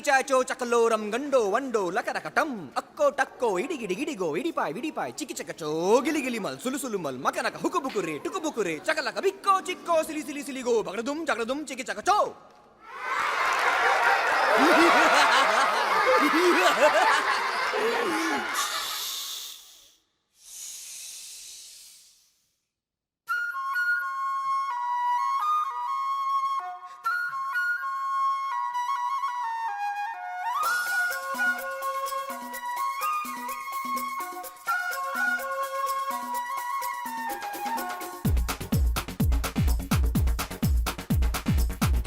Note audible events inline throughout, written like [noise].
చీచాచో చకలోరం గండో వండో లకరకటం అక్కో టక్కో ఇడిగిడిగిడిగో ఇడిపాయ్ విడిపాయ్ చికిచకచో గిలిగిలి మల్ సులుసులు మల్ మకనక హుకుబుకురే టుకుబుకురే చకలక బిక్కో చిక్కో సిలి సిలి సిలిగో బగడదుం చగడదుం చికిచకచో Ha ha ha ha!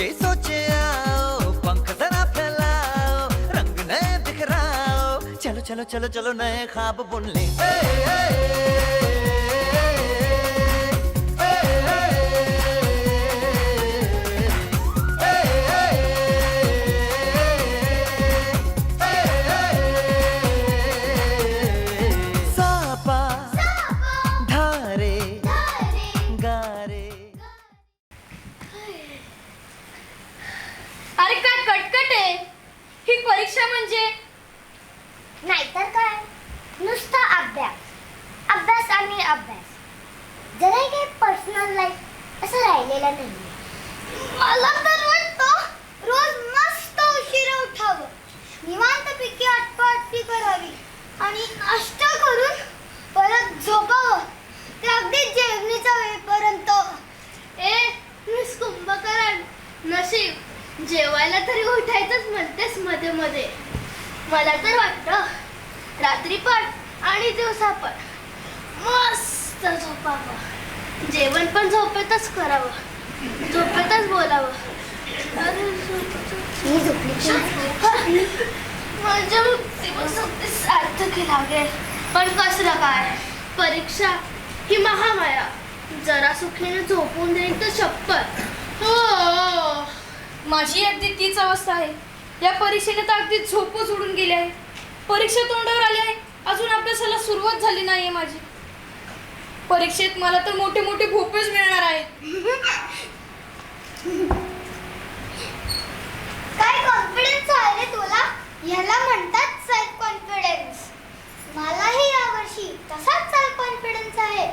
के सोचे आओ पंख जरा फैलाओ रंग नए बिखराओ हो। चलो चलो चलो चलो नए ख्वाब बुन ले। ए, ए, ए, आणि नाश्ता करून परत झोपावं. ते अगदी जेवणीच्या वेळेपर्यंत. ए मिस कुंभकरण नशीब. जेवायला तरी उठायचंच म्हणतेस मध्ये मध्ये. मला तर वाटतं रात्री पण आणि दिवसा पण. मस्त झोपावं. जेवण पण झोपेतच करावं. झोपेतच बोलावं. मी झोपली. माझ्या मुक्तीपासून ते सार्थकी लागेल पण कसलं काय? परीक्षा ही महामाया. जरा सुखीने झोपून देईल तर शपथ. हो. माझी अगदी तीच अवस्था आहे. या परीक्षेने तर अगदी झोपच उडून गेली आहे. परीक्षा तोंडावर आली आहे. अजून अभ्यासाला सुरुवात झाली नाही आहे माझी. परीक्षेत मला तर मोठे मोठे भोपेच मिळणार आहेत. काय कॉन्फिडन्स आहे तुला? ह्याला म्हणतात सेल्फ कॉन्फिडन्स मलाही यावर्षी तसाच सेल्फ कॉन्फिडन्स आहे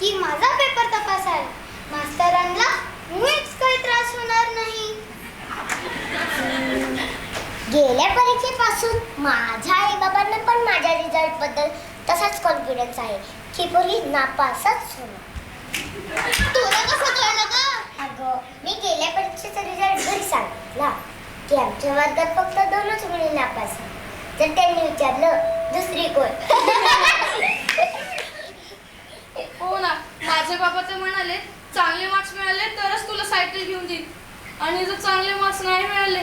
की माझा पेपर तपासायला मास्तरांना मुळीच काही त्रास होणार नाही. गेल्या परीक्षेपासून माझ्या आईबाबांना पण माझ्या रिझल्टबद्दल तसाच कॉन्फिडन्स आहे की पोरी नापासच होणार. तुला कसं कळलं का अगं मी गेल्या परीक्षेचा रिझल्ट घरी सांगितला. की आमच्या वर्गात फक्त दोनच मुली नापास. तर त्यांनी विचारलं दुसरी कोण? हो ना. माझे बाबा तर म्हणाले चांगले मार्क्स मिळाले तरच तुला सायकल घेऊन देईल आणि जर चांगले मार्क्स नाही मिळाले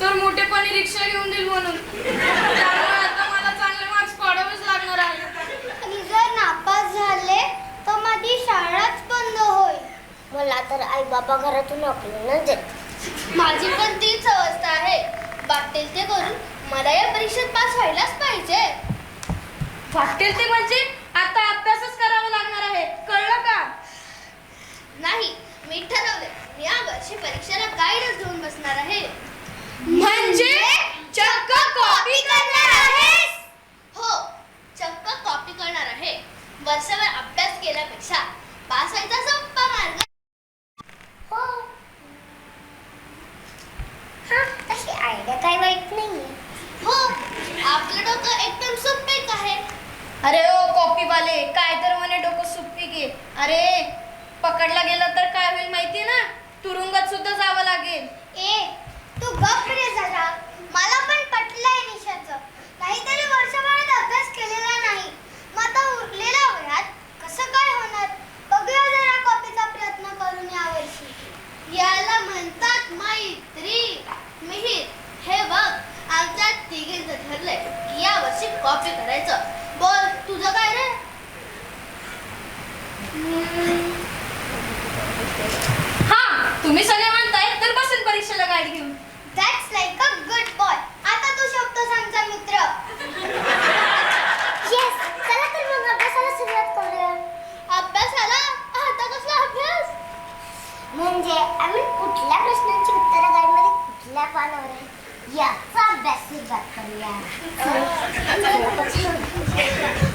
तर मोठेपणी रिक्षा घेऊन देईल म्हणून. त्यामुळे आता मला चांगले मार्क्स पाडावेच लागणार आहे आणि जर नापास झाले तर माझी शाळाच बंद होईल. मला तर आई बाबा घरातून हाकलूनच देत माझी पण तीच अवस्था आहे. वाटेल ते करून मला या परीक्षेत पास व्हायलाच पाहिजे. वाटेल ते म्हणजे आता अभ्यासच करावा लागणार आहे. कळलं का? नाही मी ठरवले मी या वर्षी परीक्षेला गाईडच घेऊन बसणार आहे. म्हणजे? अरे पकडला गेला तर काय होईल माहिती ना? तुरुंगात सुद्धा जावं लागेल. ए तू गप रे जरा. मला पण पटलंय निशाचं. काहीतरी वर्षभरात अभ्यास केलेला नाही. मग आता उरलेल्या वेळात कसं काय होणार? बघूया जरा कॉपीचा प्रयत्न करून यावर्षी याला म्हणतात मैत्री. मिहीर हे बघ. म्हणजे आय मीन कुठल्या प्रश्नांची उत्तरं गाडीमध्ये कुठल्या पानावर आहे? याचा अभ्यास सुरुवात करूया. [laughs] [laughs]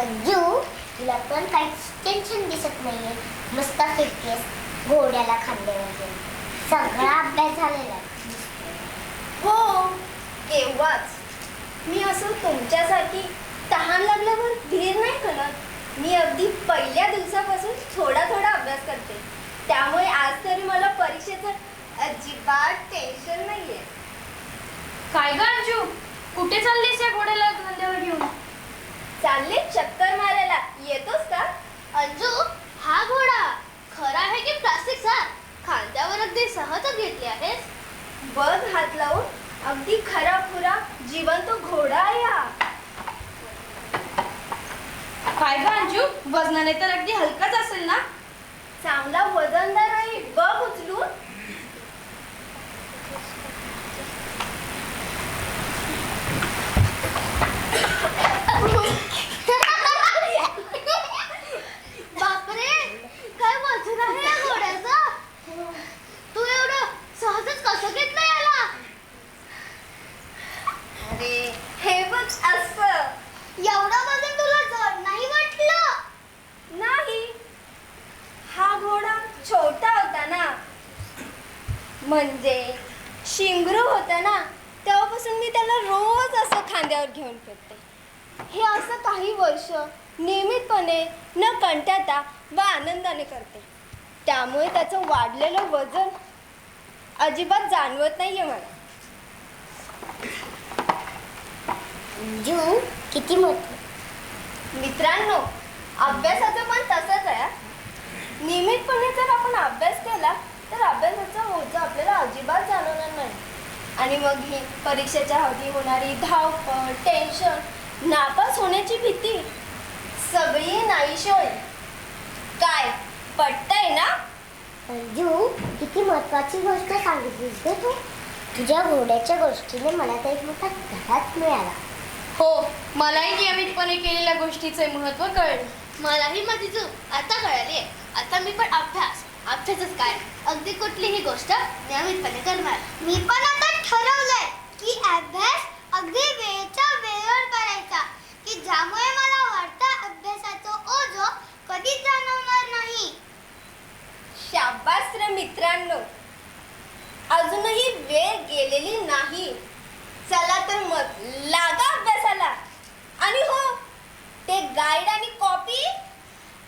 अंजू तुला पण काहीच टेन्शन दिसत नाहीये. मस्त फिटकेस घोड्याला खांद्यावर घेऊन. सगळा अभ्यास झालेला. हो केव्हाच मी असं तुमच्यासाठी तहान लागल्यावर धीर नाही करत. मी अगदी पहिल्या दिवसापासून थोडा थोडा अभ्यास करते. त्यामुळे आज तरी मला परीक्षेचं अजिबात टेन्शन नाहीये. काय ग अंजू? कुठे चाललीस या घोड्याला खांद्यावर घेऊन? चालले? बघ हात लावून. अगदी खरा खुरा जिवंत घोडा हा काय ग अंजू वजनाने तर अगदी हलकाच असेल ना? चांगला वजनदार आहे. बघ उचलून बापरे काय वजन आहे या घोड्याचं तू एवढं सहजच कसं घेतलं याला अरे हे बघ असं एवढं वजन तुला जड नाही वाटलं नाही हा घोडा छोटा होता ना म्हणजे शिंगरू होता ना तेव्हापासून मी त्याला रोज असं खांद्यावर घेऊन फिरते. हे असं काही वर्ष नियमितपणे न कंटाळता व आनंदाने करते. त्यामुळे त्याचं वाढलेलं वजन अजिबात जाणवत नाहीये मला. अंजू किती महत्त्व मित्रांनो अभ्यासाचं पण तसंच आहे. नियमितपणे जर आपण अभ्यास केला तर अभ्यासाचा ओझं आपल्याला अजिबात जाणवणार नाही. आणि मग ही परीक्षेच्या आधी होणारी धावपळ टेन्शन नापास होण्याची भीती सगळी नाहीशी होईल. काय? पटतंय ना? अंजू किती महत्वाची गोष्ट सांगितलीस ग तू. तुझ्या घोड्याच्या गोष्टीने मला तर एक मोठा घरात मिळाला. हो मलाही नियमितपणे केलेल्या गोष्टीचे महत्त्व कळलं. मलाही माझी चूक आता कळाली आहे आता मी पण अभ्यास अभ्यासच काय? अगदी कुठलीही गोष्ट नियमितपणे करणार. मी पण आता ठरवलंय की अभ्यास अगदी वेळच्या वेळेवर करायचा की ज्यामुळे मला वाढता अभ्यासाचं ओझ कधीच जाणवणार नाही. शाबास रे मित्रांनो. अजूनही वेळ गेलेली नाही. चला तर मग लागा अभ्यासाला. आणि हो ते गाईड आणि कॉपी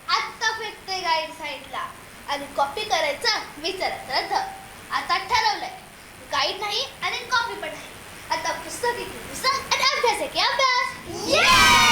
आत्ता फेकते गाईड साईडला आणि कॉपी करायचा विचारायचा रद्द आता ठरवलंय. गाईड नाही आणि कॉपी पण नाही. आता पुस्तक पुस्तक आणि अभ्यास आहे की अभ्यास?